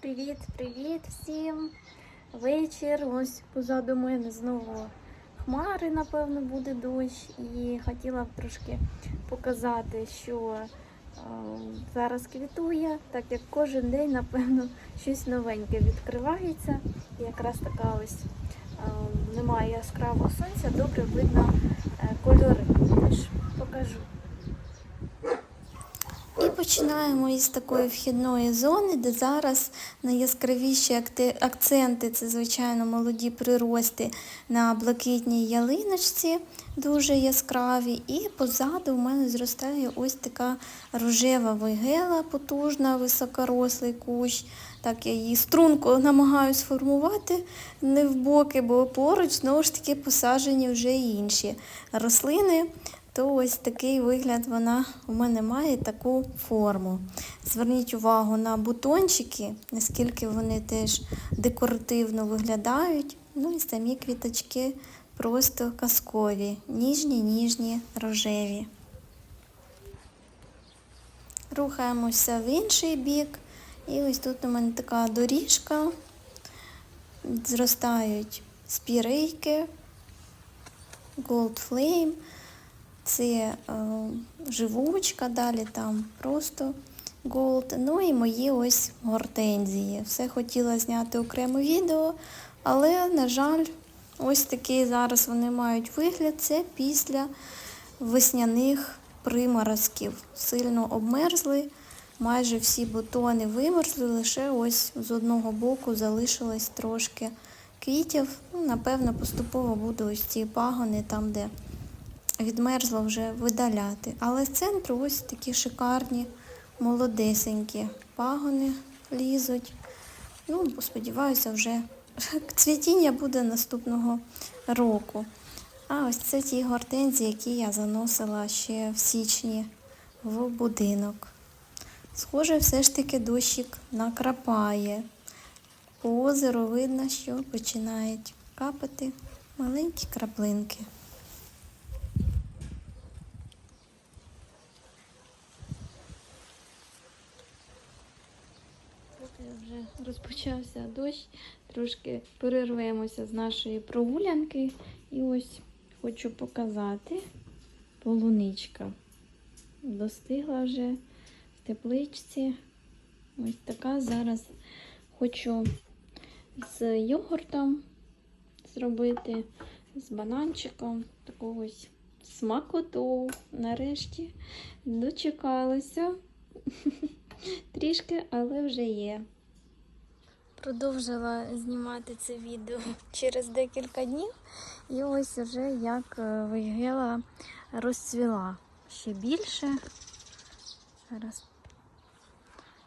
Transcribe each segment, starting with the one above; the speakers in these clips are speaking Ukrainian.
Привіт-привіт всім! Вечір. Ось позаду мене знову хмари, напевно, буде дощ. І хотіла б трошки показати, що е, зараз квітує, так як кожен день, напевно, щось новеньке відкривається. І якраз така ось е, немає яскравого сонця, добре видно е, кольори. Тож покажу. І починаємо із такої вхідної зони, де зараз найяскравіші акценти це, звичайно, молоді прирости на блакитній ялиночці, дуже яскраві. І позаду в мене зростає ось така рожева вигела, потужна, високорослий кущ. Так я її струнко намагаюся сформувати не в боки, бо поруч знову ж таки посаджені вже інші рослини то ось такий вигляд вона у мене має таку форму. Зверніть увагу на бутончики, наскільки вони теж декоративно виглядають. Ну і самі квіточки просто казкові, ніжні, ніжні, рожеві. Рухаємося в інший бік. І ось тут у мене така доріжка. Зростають спірейки, Gold Flame. Це е, живучка, далі там просто голд. Ну і мої ось гортензії. Все хотіла зняти окреме відео, але, на жаль, ось такий зараз вони мають вигляд. Це після весняних приморозків. Сильно обмерзли, майже всі бутони вимерзли, лише ось з одного боку залишилось трошки квітів. Ну, напевно, поступово буду ось ці пагони там, де відмерзло вже видаляти. Але з центру ось такі шикарні, молодесенькі пагони лізуть. Ну, сподіваюся, вже цвітіння буде наступного року. А ось це ті гортензії, які я заносила ще в січні в будинок. Схоже, все ж таки дощик накрапає. По озеру видно, що починають капати маленькі краплинки. Вже розпочався дощ, трошки перервемося з нашої прогулянки. І ось хочу показати полуничка. Достигла вже в тепличці. Ось така зараз хочу з йогуртом зробити, з бананчиком, такого ось смакоту. Нарешті дочекалася. Трішки, але вже є. Продовжила знімати це відео через декілька днів. І ось вже як е, вигела розцвіла ще більше. Зараз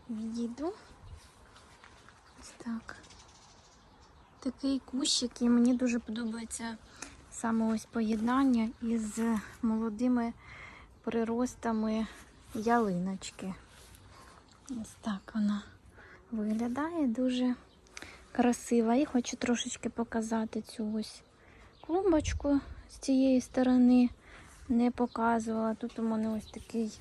відійду. Ось так. Такий кущик, і мені дуже подобається саме ось поєднання із молодими приростами ялиночки. Ось так вона виглядає дуже красиво. І хочу трошечки показати цю ось клумбочку з цієї сторони. Не показувала. Тут у мене ось такий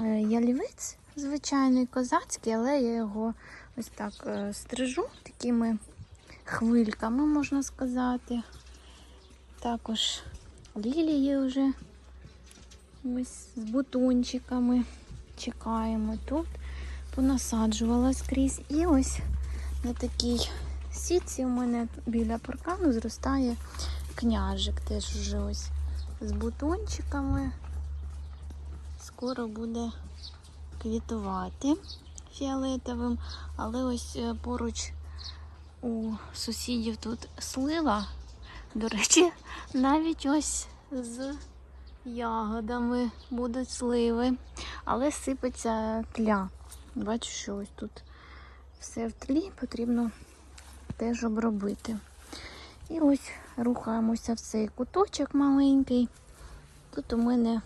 е, ялівець, звичайний козацький, але я його ось так е, стрижу такими хвильками, можна сказати. Також лілії вже ось з бутончиками. Чекаємо тут понасаджувала скрізь. І ось на такій сітці у мене біля паркану зростає княжик. Теж вже ось з бутончиками. Скоро буде квітувати фіолетовим, але ось е, поруч у сусідів тут слива. До речі, навіть ось з ягодами будуть сливи, але сипеться тля. Бачу, що ось тут все в тлі потрібно теж обробити. І ось рухаємося в цей куточок маленький. Тут у мене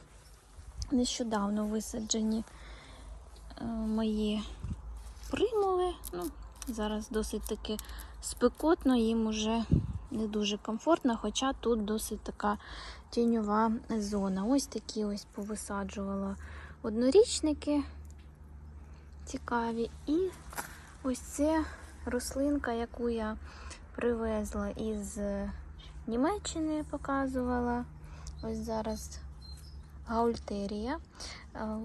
нещодавно висаджені е, мої примули. Ну, Зараз досить таки спекотно, їм уже не дуже комфортно, хоча тут досить така тіньова зона. Ось такі ось повисаджувала однорічники цікаві. І Ось це рослинка, яку я привезла із Німеччини, показувала. Ось зараз гаультерія.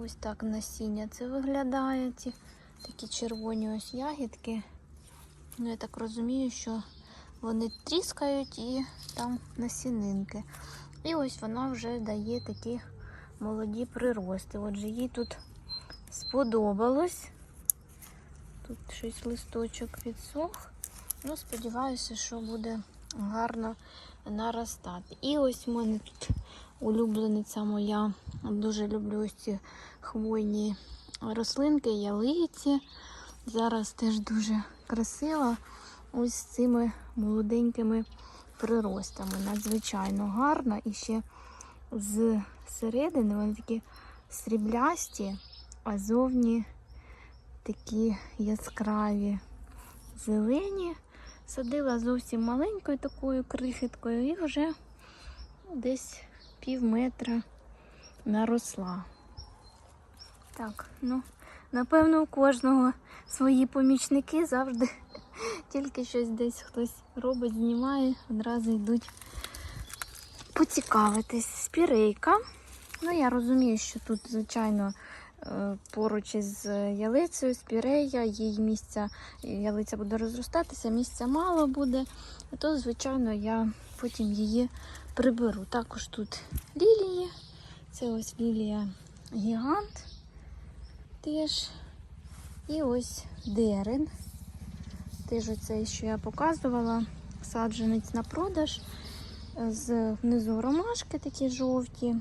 Ось так насіння це виглядає. Ці такі червоні ось ягідки. Ну, я так розумію, що вони тріскають і там насінинки. І ось вона вже дає такі молоді прирости. Отже, їй тут сподобалось. Тут щось листочок підсох. Ну, сподіваюся, що буде гарно наростати. І ось в мене тут улюблениця моя. Дуже люблю ось ці хвойні рослинки, ялиці. Зараз теж дуже красиво. Ось з цими молоденькими приростами. Надзвичайно гарно. І ще з середини вони такі сріблясті, а зовні такі яскраві зелені. Садила зовсім маленькою такою крихіткою і вже десь пів метра наросла. Так, ну, напевно, у кожного свої помічники завжди тільки щось десь хтось робить, знімає, одразу йдуть поцікавитись. Спірейка. Ну, я розумію, що тут, звичайно, поруч із ялицею, спірея, їй місця, ялиця буде розростатися, місця мало буде, то, звичайно, я потім її приберу. Також тут лілії. Це ось лілія гігант теж. І ось дерен. Теж оцей, що я показувала, саджанець на продаж. З внизу ромашки такі жовті.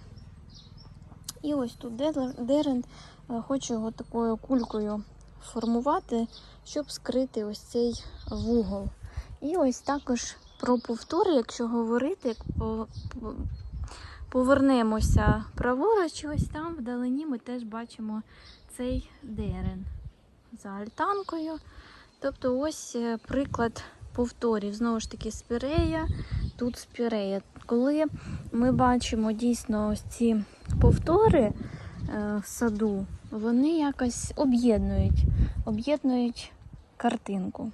І ось тут дерен. Е, Хочу його такою кулькою формувати, щоб скрити ось цей вугол. І ось також про повтори, якщо говорити, як по- по- повернемося праворуч, ось там вдалині ми теж бачимо цей дерен за альтанкою. Тобто ось е, приклад повторів. Знову ж таки, спірея, тут спірея. Коли ми бачимо дійсно ось ці повтори е, в саду, вони якось об'єднують, об'єднують картинку.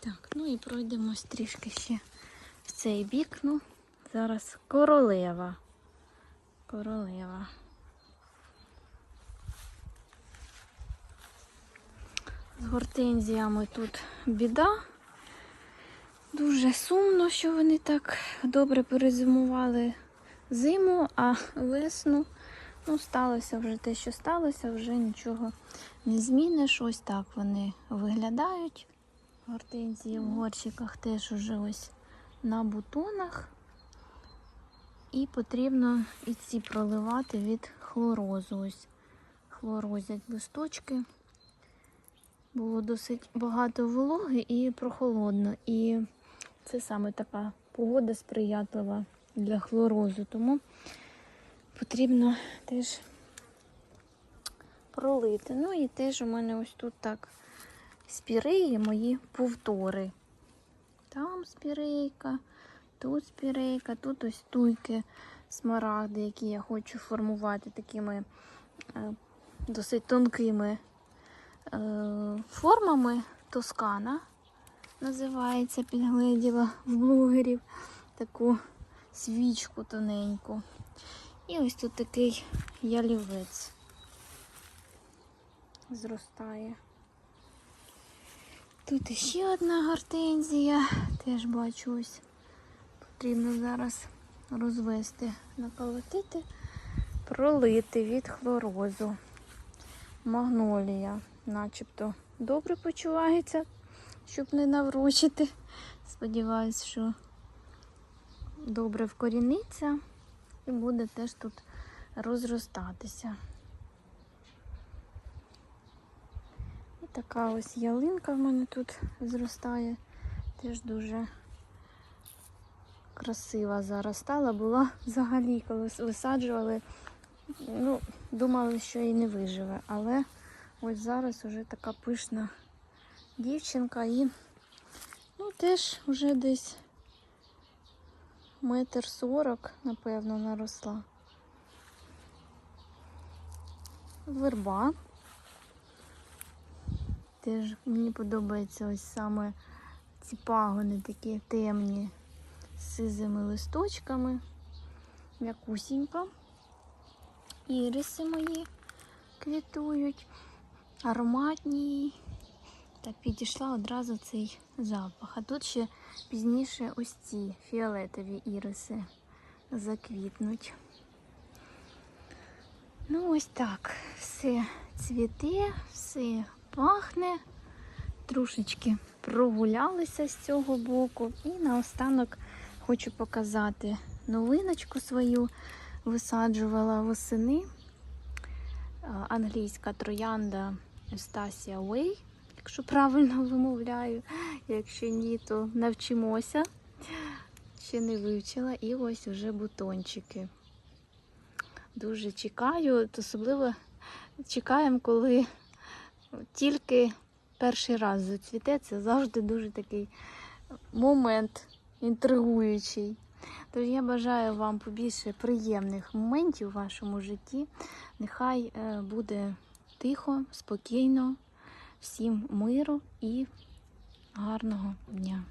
Так, ну і пройдемось трішки ще в цей бік. Ну, зараз королева. Королева. З гортензіями тут біда. Дуже сумно, що вони так добре перезимували зиму, а весну ну, сталося вже те, що сталося, вже нічого не зміниш. Ось так вони виглядають. Гортензії в горщиках теж уже ось на бутонах. І потрібно і ці проливати від хлорозу. Ось хлорозять листочки. Було досить багато вологи і прохолодно. І це саме така погода сприятлива для хлорозу. Тому потрібно теж пролити. Ну і теж у мене ось тут так спіреї мої повтори. Там спірейка, тут спірейка, тут ось туйки смарагди, які я хочу формувати такими е, досить тонкими формами. Тоскана називається, підгледіла в блогерів таку свічку тоненьку. І ось тут такий ялівець зростає. Тут іще одна гортензія, теж бачу ось. Потрібно зараз розвести, наколотити, пролити від хлорозу. Магнолія, начебто добре почувається, щоб не наврочити. Сподіваюсь, що добре вкоріниться і буде теж тут розростатися. І така ось ялинка в мене тут зростає. Теж дуже красива зараз стала. Була взагалі, коли висаджували, ну, думали, що і не виживе. Але ось зараз вже така пишна дівчинка і ну, теж вже десь метр сорок, напевно, наросла. Верба. Теж мені подобається ось саме ці пагони такі темні з сизими листочками. М'якусінька. Іриси мої квітують, ароматні. Так, підійшла одразу цей запах. А тут ще пізніше ось ці фіолетові іриси заквітнуть. Ну, ось так. Все цвіте, все пахне. Трошечки прогулялися з цього боку. І наостанок хочу показати новиночку свою. Висаджувала восени. Англійська троянда Естасія Way, якщо правильно вимовляю. Якщо ні, то навчимося. Ще не вивчила. І ось уже бутончики. Дуже чекаю, особливо чекаємо, коли тільки перший раз зацвіте. Це завжди дуже такий момент інтригуючий. Тож я бажаю вам побільше приємних моментів у вашому житті. Нехай е, буде тихо, спокійно, всім миру і гарного дня.